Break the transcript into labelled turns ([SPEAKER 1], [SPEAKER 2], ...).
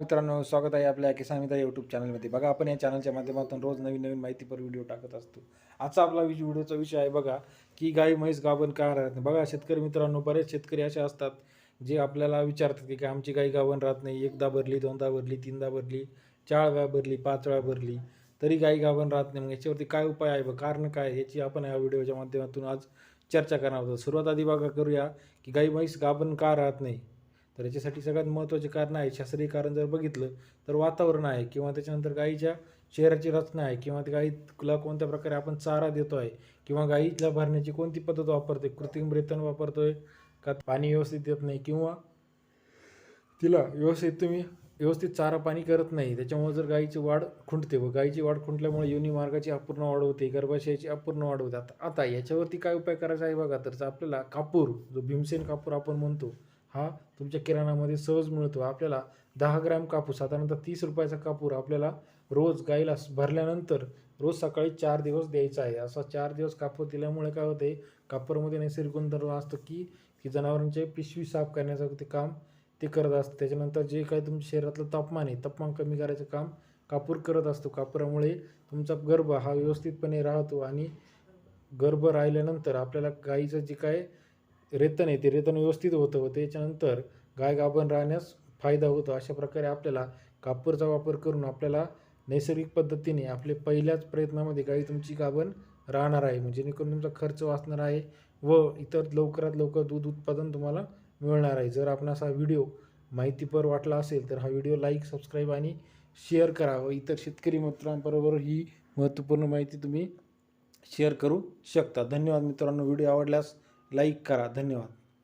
[SPEAKER 1] मित्रांनो स्वागत आहे आपल्या किसान मित्र यूट्यूब चॅनलमध्ये बघा आपण या चॅनलच्या माध्यमातून रोज नवीन नवीन माहितीपर व्हिडिओ टाकत असतो. आजचा आपला व्हिडिओचा विषय आहे बघा की गाई म्हैस गाभण का राहत नाही? बघा शेतकरी मित्रांनो बरेच शेतकरी असे असतात जे आपल्याला विचारतात की काय आमची गाई गाभण राहत नाही एकदा भरली दोनदा भरली तीनदा भरली चार वेळा भरली पाच वेळा भरली तरी गाई गाभण राहत नाही. मग याच्यावरती काय उपाय आहे बघ कारण काय याची आपण या व्हिडिओच्या माध्यमातून आज चर्चा करणार आहोत. सुरुवात आधी बघा करूया की गाई म्हैस गाभण का राहत नाही? तर याच्यासाठी सगळ्यात महत्त्वाचे कारण आहे शास्त्रीय कारण जर बघितलं तर वातावरण आहे किंवा त्याच्यानंतर गाईच्या चेहऱ्याची रचना आहे किंवा त्या गाईला कोणत्या प्रकारे आपण चारा देतो आहे किंवा गाईला भरण्याची कोणती पद्धत वापरते कृत्रिम रेतन वापरतोय का पाणी व्यवस्थित देत नाही किंवा तिला व्यवस्थित तुम्ही व्यवस्थित चारा पाणी करत नाही त्याच्यामुळे जर गाईची वाढ खुंटते व गाईची वाढ खुंटल्यामुळे योनी मार्गाची अपूर्ण वाढ होते गर्भाशयाची अपूर्ण वाढ होते. आता आता याच्यावरती काय उपाय करायचा आहे बघा तर आपल्याला कापूर जो भीमसेन कापूर आपण म्हणतो हा तुमच्या किराणामध्ये सहज मिळतो. आपल्याला दहा ग्रॅम कापूर साधारणतः तीस रुपयाचा कापूर आपल्याला रोज गाईला भरल्यानंतर रोज सकाळी चार दिवस द्यायचा आहे. असा चार दिवस कापूर दिल्यामुळे काय होते कापूरमध्ये नैसर्गिक गुणधर्म असतो की की जनावरांचे पिशवी साफ करण्याचं ते काम ते करत असतं. त्याच्यानंतर जे काही तुमच्या शरीरातलं तापमान आहे तापमान कमी करायचं काम कापूर करत असतो. कापुरामुळे तुमचा गर्भ हा व्यवस्थितपणे राहतो आणि गर्भ राहिल्यानंतर आपल्याला गाईचं जे काय रेतन आहे ते रेतन व्यवस्थित होतं व त्याच्यानंतर गाय गाभण राहण्यास फायदा होतो. अशा प्रकारे आपल्याला कापूरचा वापर करून आपल्याला नैसर्गिक पद्धतीने आपले पहिल्याच प्रयत्नामध्ये गाई तुमची गाभण राहणार आहे. म्हणजे जेणेकरून तुमचा खर्च वाचणार आहे व इतर लवकरात लवकर दूध उत्पादन तुम्हाला मिळणार आहे. जर आपणास हा व्हिडिओ माहितीपर वाटला असेल तर हा व्हिडिओ लाईक सबस्क्राईब आणि शेअर करा व इतर शेतकरी मित्रांबरोबर ही महत्त्वपूर्ण माहिती तुम्ही शेअर करू शकता. धन्यवाद मित्रांनो. व्हिडिओ आवडल्यास लाईक करा. धन्यवाद.